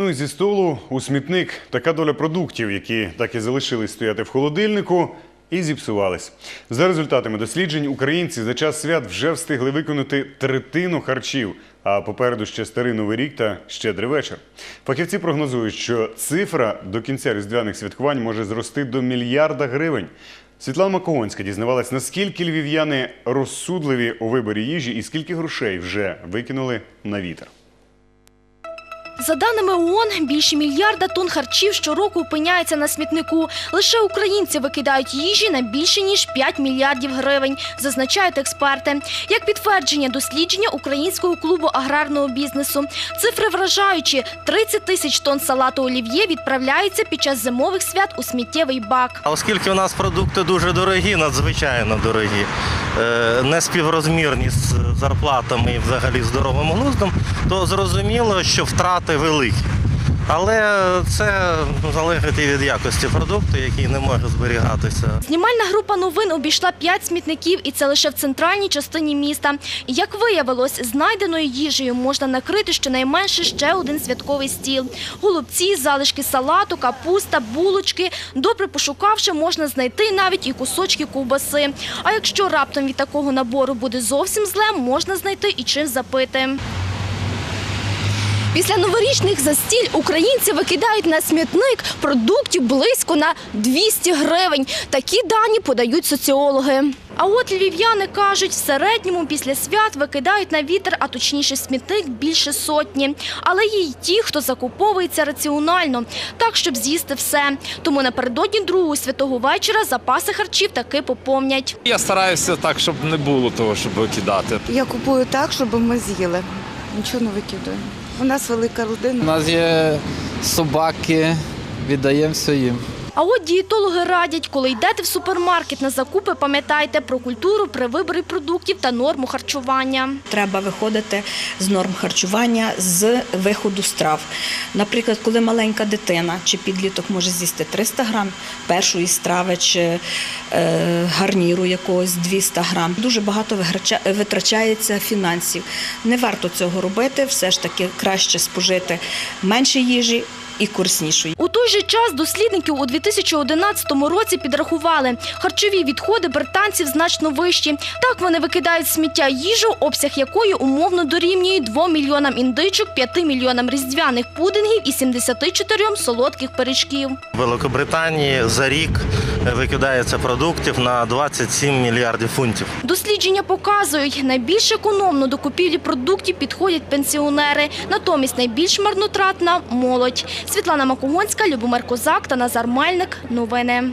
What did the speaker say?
Ну і зі столу у смітник така доля продуктів, які так і залишились стояти в холодильнику, і зіпсувались. За результатами досліджень українці за час свят вже встигли виконати третину харчів. А попереду ще старий новий рік та щедрий вечір. Фахівці прогнозують, що цифра до кінця різдвяних святкувань може зрости до мільярда гривень. Світлана Макогонська дізнавалась, наскільки львів'яни розсудливі у виборі їжі і скільки грошей вже викинули на вітер. За даними ООН, більше мільярда тонн харчів щороку опиняється на смітнику. Лише українці викидають їжі на більше ніж 5 мільярдів гривень, зазначають експерти. Як підтвердження дослідження українського клубу аграрного бізнесу. Цифри вражаючі: 30 тисяч тонн салату олів'є відправляється під час зимових свят у сміттєвий бак. А оскільки у нас продукти дуже дорогі, надзвичайно дорогі, е, неспіврозмірні з зарплатами і взагалі здоровим глуздом, то зрозуміло, що втрати великі. Але це залежить від якості продукту, який не може зберігатися. Знімальна група новин обійшла п'ять смітників, і це лише в центральній частині міста. Як виявилось, знайденою їжею можна накрити щонайменше ще один святковий стіл. Голубці, залишки салату, капуста, булочки. Добре пошукавши, можна знайти навіть і кусочки ковбаси. А якщо раптом від такого набору буде зовсім зле, можна знайти і чим запити. Після новорічних застіль українці викидають на смітник продуктів близько на 200 гривень. Такі дані подають соціологи. А от львів'яни кажуть, в середньому після свят викидають на вітер, а точніше смітник більше сотні. Але є й ті, хто закуповується раціонально, так, щоб з'їсти все. Тому напередодні другого святого вечора запаси харчів таки поповнять. Я стараюся так, щоб не було того, щоб викидати. Я купую так, щоб ми з'їли. Нічого не викидаю. У нас велика родина. У нас є собаки, віддаємо все їм. А от дієтологи радять, коли йдете в супермаркет на закупи, пам'ятайте про культуру при виборі продуктів та норму харчування. Треба виходити з норм харчування з виходу страв. Наприклад, коли маленька дитина чи підліток може з'їсти 300 грам першої страви чи е, гарніру якогось 200 грам, дуже багато витрачається фінансів. Не варто цього робити, все ж таки краще спожити менше їжі і кориснішої. У той же час дослідники у 2011 році підрахували, харчові відходи британців значно вищі. Так вони викидають сміття їжу, обсяг якої умовно дорівнює 2 мільйонам індичок, 5 мільйонам різдвяних пудингів і 74 солодких пиріжків. В Великобританії за рік викидається продуктів на 27 мільярдів фунтів. Дослідження показують, найбільш економно до купівлі продуктів підходять пенсіонери, натомість найбільш марнотратна – молодь. Світлана Макогонська, Любомир Козак та Назар Мельник. Новини.